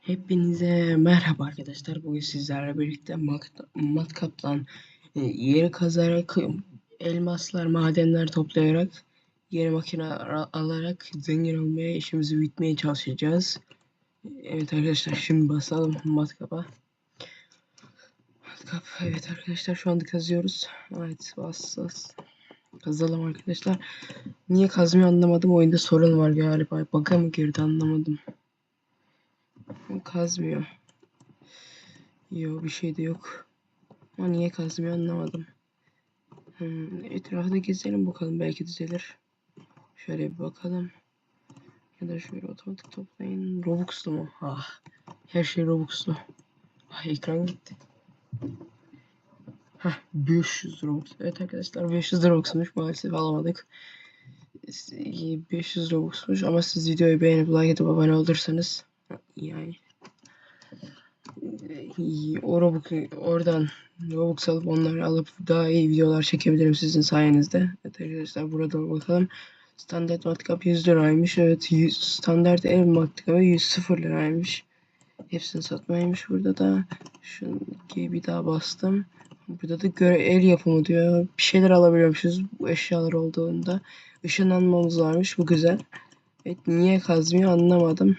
Hepinize merhaba arkadaşlar. Bugün sizlerle birlikte mat- matkaptan e, yeri kazarak, elmaslar, madenler toplayarak, yeni makine ara- alarak zengin olmaya, işimizi bitmeye çalışacağız. Evet arkadaşlar şimdi basalım matkapa. Matkap, evet arkadaşlar şu anda kazıyoruz. Evet bas bas. Kazalım arkadaşlar. Niye kazmıyor anlamadım. Oyunda sorun var galiba. Bug'a mı girdi anlamadım. Kazmıyor. Yok bir şey de yok. Ama niye kazmıyor anlamadım. Hmm, etrafı da gezelim bakalım belki düzelir. Şöyle bir bakalım. Ya da şöyle otomatik toplayın. Robux'lu mu? Ah. Her şey Robux'lu. Ah ekran gitti. Hah 500 Robux. Evet arkadaşlar 500 Robux'muş maalesef alamadık. 500 Robux'muş ama siz videoyu beğenip like atıp abone olursanız yani o Robux oradan Robux alıp onları alıp daha iyi videolar çekebilirim sizin sayenizde. Evet arkadaşlar burada bakalım. Standart matkap 100 liraymış. Evet 100, standart ev matkabı 100 liraymış. Hepsini satmaymış burada da. Şunu bir daha bastım. Burada da göre el yapımı diyor. Bir şeyler alabiliyormuşuz bu eşyalar olduğunda. Işınlanmamız varmış. Bu güzel. Evet niye kazmıyor anlamadım.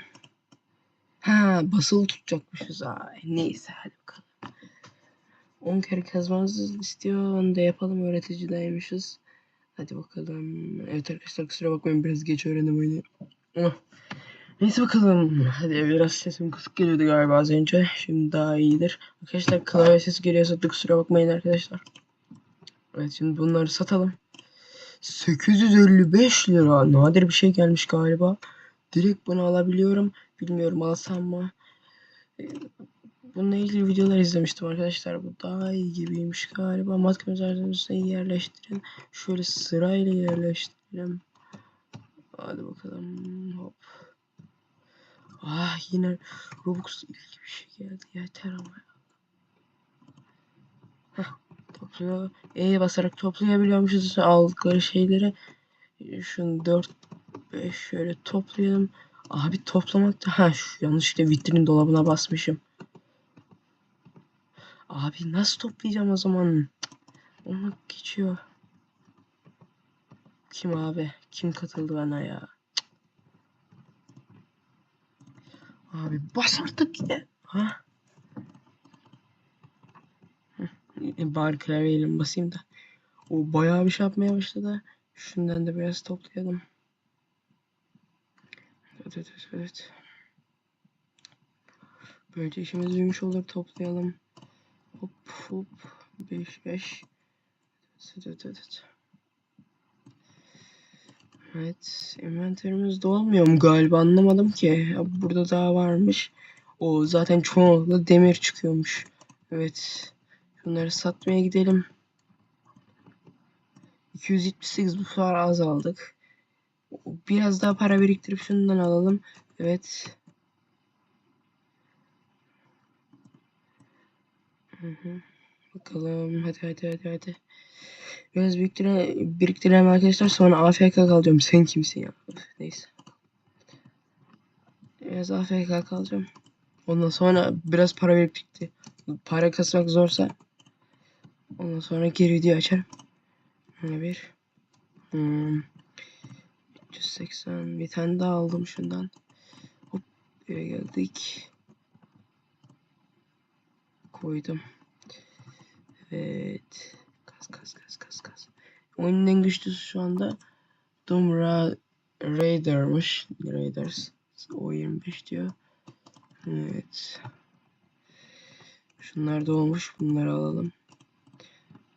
Ha basılı tutacakmışız. Ay, neyse hadi bakalım. 10 kere kazmamızı istiyor. Onu da yapalım. Öğreticideymişiz. Hadi bakalım. Evet arkadaşlar kusura bakmayın biraz geç öğrendim oyunu. Oh. Neyse bakalım. Hadi biraz sesim kısık geliyordu galiba az önce. Şimdi daha iyidir. Arkadaşlar klavye sesi geliyorsa da kusura bakmayın arkadaşlar. Evet şimdi bunları satalım. 855 lira. Nadir bir şey gelmiş galiba. Direkt bunu alabiliyorum. Bilmiyorum alsam mı? Ee, bununla ilgili videolar izlemiştim arkadaşlar. Bu daha iyi gibiymiş galiba. Matkap üzerinde yerleştirin. Şöyle sırayla yerleştirelim. Hadi bakalım. Hop. Ah yine Robux ilgili bir şey geldi. Yeter ama ya. Topluyor. E'ye basarak toplayabiliyormuşuz aldıkları şeyleri. Şunu 4 5 şöyle toplayalım. Abi toplamak da ha şu yanlışlıkla vitrin dolabına basmışım. Abi nasıl toplayacağım o zaman? Onu geçiyor. Kim abi? Kim katıldı bana ya? Abi bas artık ya. Ha? E, bari klavyeyle basayım da. O bayağı bir şey yapmaya başladı. Şundan da biraz toplayalım. Evet evet evet. Böylece işimiz büyümüş olur. Toplayalım. Hop hop. 5 5. Evet evet evet. Evet. Inventörümüz dolmuyor mu galiba anlamadım ki. Ya burada daha varmış. O zaten çoğunlukla demir çıkıyormuş. Evet. Bunları satmaya gidelim. 278 bu sefer az aldık. Biraz daha para biriktirip şundan alalım. Evet. Hı hı. Bakalım. Hadi hadi hadi hadi. Biraz biriktire, biriktirelim arkadaşlar. Sonra AFK kalacağım. Sen kimsin ya? Neyse. Biraz AFK kalacağım. Ondan sonra biraz para birikti. Para kasmak zorsa ondan sonra geri video açarım. Bir. Hmm. 380 bir tane daha aldım şundan. Hop eve geldik. Koydum. Evet. Kas kas kas kas kas. Oyunun en güçlüsü şu anda Doom Ra Raider'mış. Raiders. O 25 diyor. Evet. Şunlar da olmuş. Bunları alalım.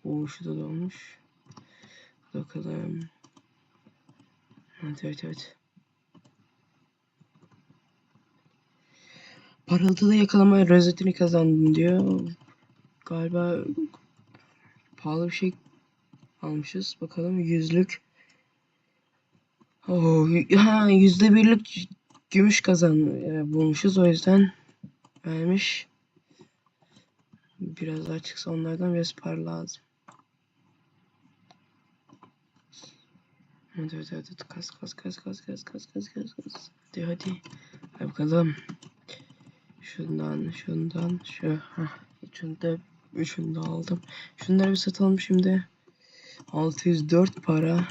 O şu da olmuş. Bakalım. Evet evet evet. Parıltılı yakalama rozetini kazandım diyor. Galiba pahalı bir şey almışız. Bakalım yüzlük. Oh, yüzde birlik gümüş kazan e, bulmuşuz. O yüzden vermiş. Biraz daha çıksa onlardan biraz para lazım. Hadi hadi hadi kas kas kas kas kas kas kas kas kas. Hadi hadi. Hadi bakalım. Şundan, şundan, şu. Heh. Üçünü de, üçünü de aldım. Şunları bir satalım şimdi. 604 para.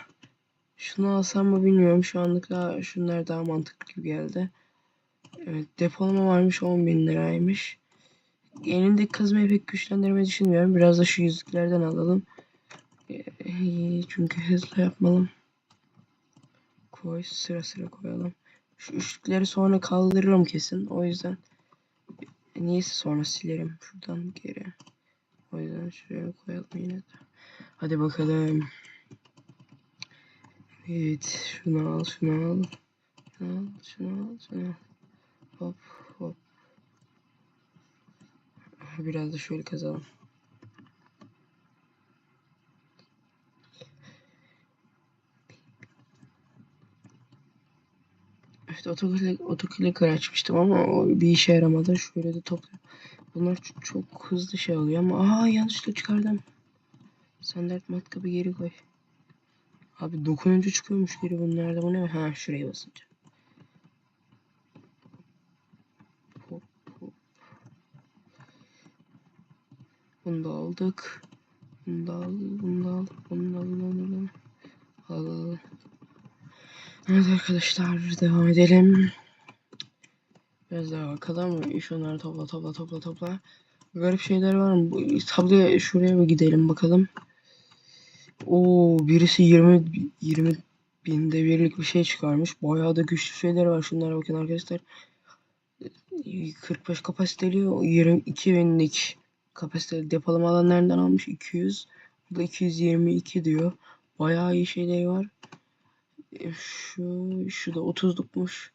Şunu alsam mı bilmiyorum. Şu anlıkla şunlar daha mantıklı gibi geldi. Evet depolama varmış 10.000 liraymış. Elindeki kazmayı pek güçlendirmeyi düşünmüyorum. Biraz da şu yüzüklerden alalım. Ee, çünkü hızlı yapmalım. Koy sıra sıra koyalım. Şu üçlükleri sonra kaldırırım kesin. O yüzden niyeyse sonra silerim şuradan geri. O yüzden şuraya koyalım yine de. Hadi bakalım. Evet şunu al şunu al. Şunu al şunu al şunu al. Hop hop. Biraz da şöyle kazalım. Evet otoklik, otokliker açmıştım ama o bir işe yaramadı. Şöyle de topla. Bunlar çok, çok hızlı şey oluyor ama aa yanlışlıkla çıkardım. Standart matkabı geri koy. Abi dokununca çıkıyormuş geri bunlarda. Bu ne? Ha şuraya basınca. Hop hop. Bunu da aldık. Bunu da al, bunu da al, bunu da al, bunu da al. Al. Evet arkadaşlar devam edelim. Biraz daha bakalım. Şunları topla topla topla topla. Garip şeyler var mı? Tabloya şuraya bir gidelim bakalım. Oo birisi 20 20 binde birlik bir şey çıkarmış. Bayağı da güçlü şeyler var. Şunlara bakın arkadaşlar. 45 kapasiteli 22 binlik kapasiteli depolama alanlarından almış 200. Bu da 222 diyor. Bayağı iyi şeyler var. E, Şu, şu da 30'lukmuş.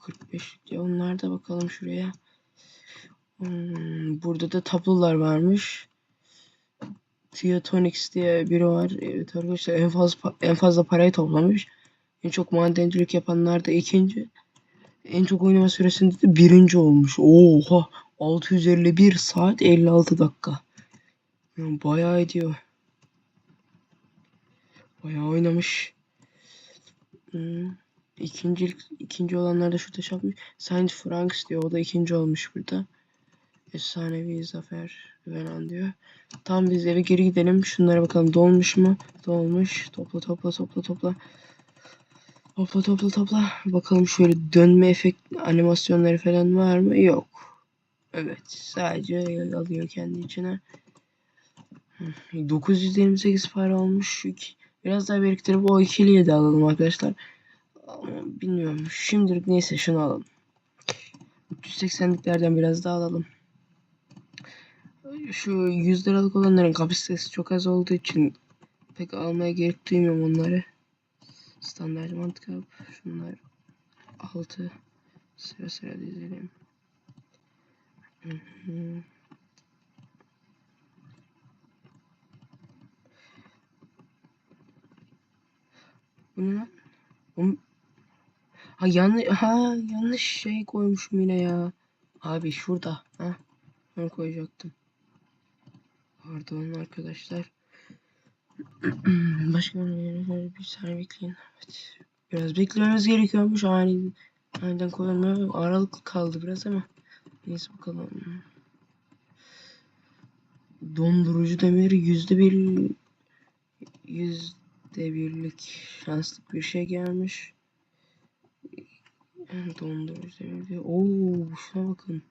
45 diyor. Onlar da bakalım şuraya. Hmm, burada da tablolar varmış. Theotonics diye biri var. Evet arkadaşlar en fazla en fazla parayı toplamış. En çok madencilik yapanlar da ikinci. En çok oynama süresinde de birinci olmuş. Oha! 651 saat 56 dakika. Yani bayağı ediyor. Bayağı oynamış. Hmm. İkinci, ikinci olanlar da şurada şey yapmış. Saint Franks diyor. O da ikinci olmuş burada. Efsanevi zafer falan diyor. Tam biz eve geri gidelim. Şunlara bakalım dolmuş mu? Dolmuş. Topla topla topla topla. Topla topla topla. Bakalım şöyle dönme efekt animasyonları falan var mı? Yok. Evet. Sadece alıyor kendi içine. 928 para olmuş. Biraz daha biriktirip o ikiliyi de alalım arkadaşlar. Bilmiyorum. Şimdilik neyse şunu alalım. 380'liklerden biraz daha alalım. Şu 100 liralık olanların kapasitesi çok az olduğu için pek almaya gerek duymuyorum onları. Standart mantık Şunlar 6 sıra sıra dizelim. Hı hı. Bu ne lan? Oğlum- Ha yanlış ha yanlış şey koymuşum yine ya. Abi şurada. Ha. Onu koyacaktım. Pardon arkadaşlar. Başka bir saniye bekleyin. Evet. Biraz beklememiz gerekiyormuş. Ani, aniden koyulmuyor. Aralık kaldı biraz ama. Neyse bakalım. Dondurucu demir yüzde bir yüzde birlik şanslık bir şey gelmiş. Dondurucu demir diyor. Oo şuna bakın.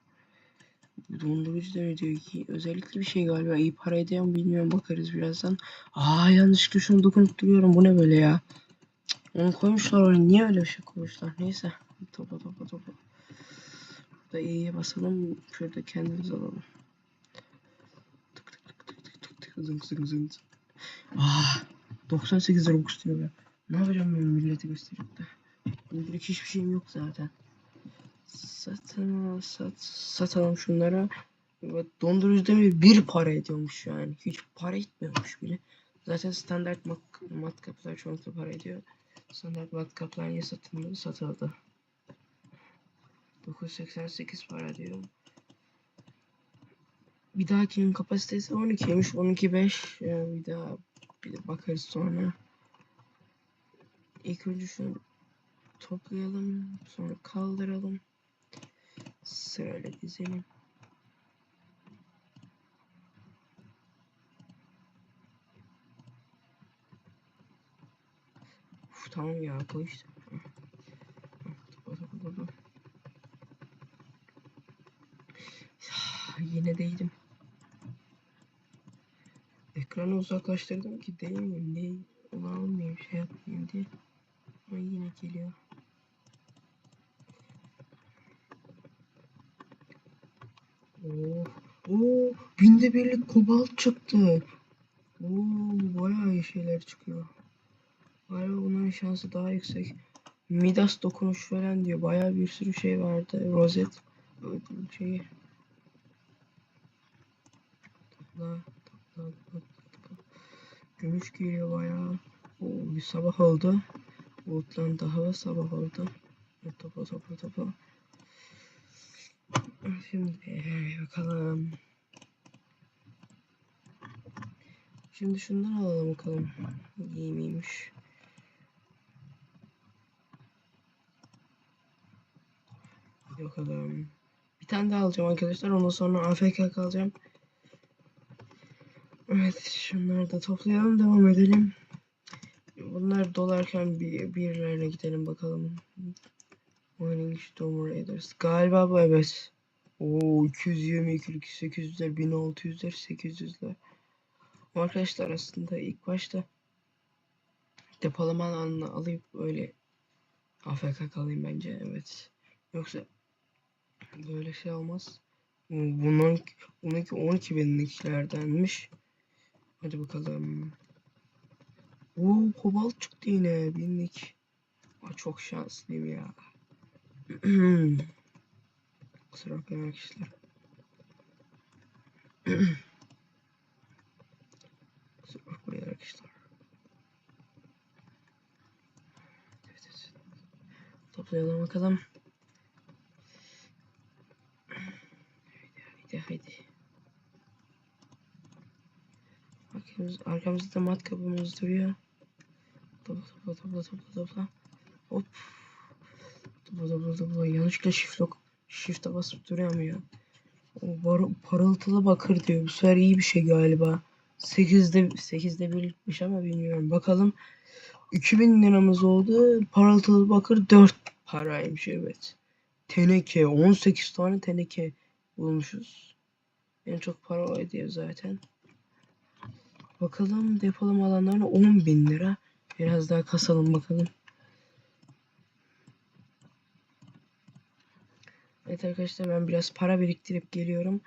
Dondurucu demir diyor ki özellikle bir şey galiba iyi para ediyor mu bilmiyorum bakarız birazdan. Aa yanlışlıkla şunu dokunup duruyorum bu ne böyle ya. Onu koymuşlar oraya niye öyle bir şey koymuşlar neyse. Topla topla topla. Burada iyiye basalım. Şurada kendimiz alalım. Tık tık tık tık tık tık tık zınk zınk zınk. Ah 98 Robux diyor ya. Ne yapacağım ben millete gösterip de. Şimdilik hiçbir şeyim yok zaten. Satın sat satalım şunlara. Dondurucu demir bir para ediyormuş yani. Hiç para etmiyormuş bile. Zaten standart mat matkaplar çoğunlukla para ediyor. Standart matkaplar niye satılmadı? Satıldı. 988 para diyor. Bir dahakinin kapasitesi 12'ymiş. 12.5 yani bir daha bir bakarız sonra. İlk önce şunu toplayalım. Sonra kaldıralım. Sırayla dizelim. Uf, tamam ya koy işte. Hı. Hı, topa, topa, topa. Ya, Yine değdim. Ekranı uzaklaştırdım ki değil. Onu almayayım şey yapmayayım diye. Ama yine geliyor. Oo, oo, binde birlik kobalt çıktı. Oo, bayağı şeyler çıkıyor. Galiba bunların şansı daha yüksek. Midas dokunuş falan diyor. Bayağı bir sürü şey vardı. Rozet şeyi. Topla, topla, topla. Gümüş geliyor bayağı. Oo, bir sabah oldu. Bulutlan daha sabah oldu. Topla topla topla. Şimdi bakalım. Şimdi şundan alalım bakalım. İyi miymiş? Bakalım. Bir tane daha alacağım arkadaşlar. Ondan sonra AFK kalacağım. Evet şunları da toplayalım. Devam edelim. Bunlar dolarken bir birilerine gidelim bakalım. Mining Storm Raiders. Galiba bu evet. Oo 220, 242, 800'ler, 1600'ler, 800'ler. Arkadaşlar aslında ilk başta depolama alanını alayım öyle AFK kalayım bence evet. Yoksa böyle şey olmaz. Bunun bununki 12 binliklerdenmiş. Hadi bakalım. Oo kobalt çıktı yine binlik. Aa, çok şanslıyım ya. Kusura bakmayın arkadaşlar. Kusura bakmayın arkadaşlar. Evet, evet. Toplayalım bakalım. Arkamız, arkamızda matkabımız duruyor. Topla topla topla topla topla. Hop. Topla topla topla. Yanlışlıkla shift lock. Shift'e basıp duruyorum ya. O bar, parıltılı bakır diyor. Bu sefer iyi bir şey galiba. 8'de 8'de birlikmiş ama bilmiyorum. Bakalım. 2000 liramız oldu. Parıltılı bakır 4 paraymış evet. Teneke 18 tane teneke bulmuşuz. En çok para o ediyor zaten. Bakalım depolama alanlarına 10 bin lira. Biraz daha kasalım bakalım. Evet arkadaşlar ben biraz para biriktirip geliyorum.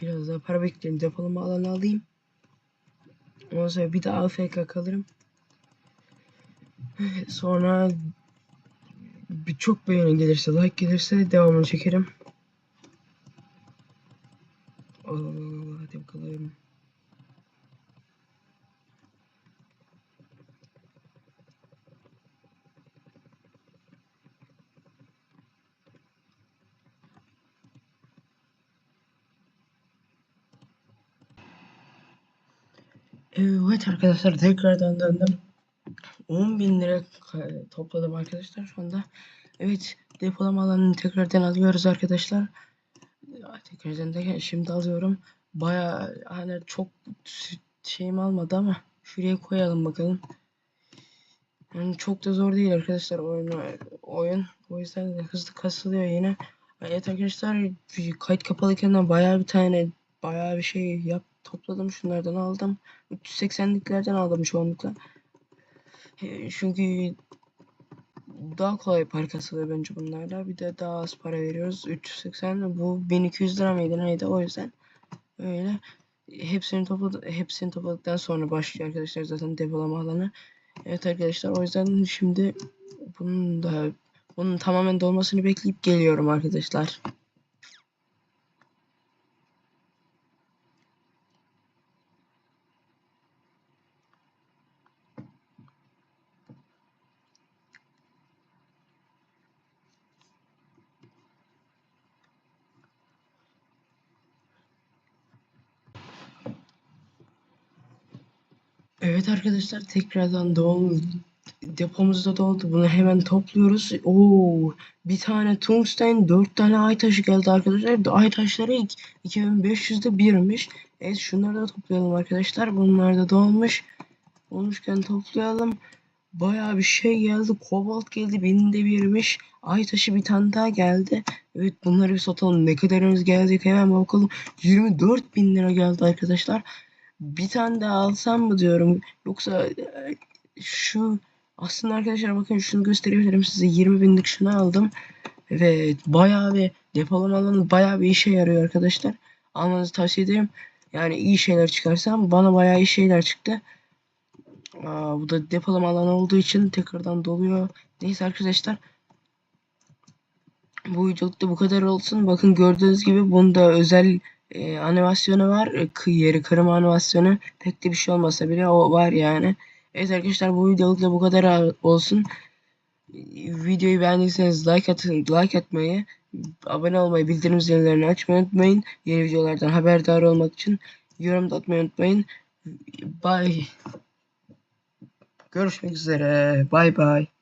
Biraz daha para biriktireyim depolama alanı alayım. Ondan sonra bir daha AFK kalırım. Sonra çok beğeni gelirse, like gelirse devamını çekerim. Allah hadi bakalım. Evet arkadaşlar tekrardan döndüm. 10 bin lira topladım arkadaşlar şu anda. Evet depolama alanını tekrardan alıyoruz arkadaşlar. Tekrardan da şimdi alıyorum. Baya hani çok şeyim almadı ama şuraya koyalım bakalım. Yani çok da zor değil arkadaşlar oyun oyun. O yüzden de hızlı kasılıyor yine. Evet arkadaşlar kayıt kapalıyken de bayağı bir tane bayağı bir şey yap topladım şunlardan aldım. 380'liklerden aldım çoğunlukla. Çünkü daha kolay para kasılıyor bence bunlarla. Bir de daha az para veriyoruz. 380 bu 1200 lira mıydı neydi o yüzden öyle. Hepsini topladı, hepsini topladıktan sonra başlıyor arkadaşlar zaten depolama alanı. Evet arkadaşlar o yüzden şimdi bunun da bunun tamamen dolmasını bekleyip geliyorum arkadaşlar. Evet arkadaşlar tekrardan doğum depomuz da doldu. Bunu hemen topluyoruz. Oo, bir tane tungsten, dört tane ay taşı geldi arkadaşlar. Ay taşları ik- 2500'de birmiş. Evet şunları da toplayalım arkadaşlar. Bunlar da dolmuş. Olmuşken toplayalım. Bayağı bir şey geldi. Kobalt geldi. Binde birmiş. Ay taşı bir tane daha geldi. Evet bunları bir satalım. Ne kadarımız gelecek hemen bakalım. 24 bin lira geldi arkadaşlar. Bir tane daha alsam mı diyorum. Yoksa e, şu aslında arkadaşlar bakın şunu gösterebilirim size. 20 binlik şunu aldım. Evet bayağı bir depolama alanı bayağı bir işe yarıyor arkadaşlar. Almanızı tavsiye ederim. Yani iyi şeyler çıkarsam bana bayağı iyi şeyler çıktı. Aa, bu da depolama alanı olduğu için tekrardan doluyor. Neyse arkadaşlar. Bu videolukta bu kadar olsun. Bakın gördüğünüz gibi bunda özel e, animasyonu var. E, yeri kırma animasyonu. Pek de bir şey olmasa bile o var yani. Evet arkadaşlar bu videolukta bu kadar olsun. Videoyu beğendiyseniz like atın, like atmayı, abone olmayı, bildirim zillerini açmayı unutmayın. Yeni videolardan haberdar olmak için yorum da atmayı unutmayın. Bye. Görüşmek üzere. Bye bye.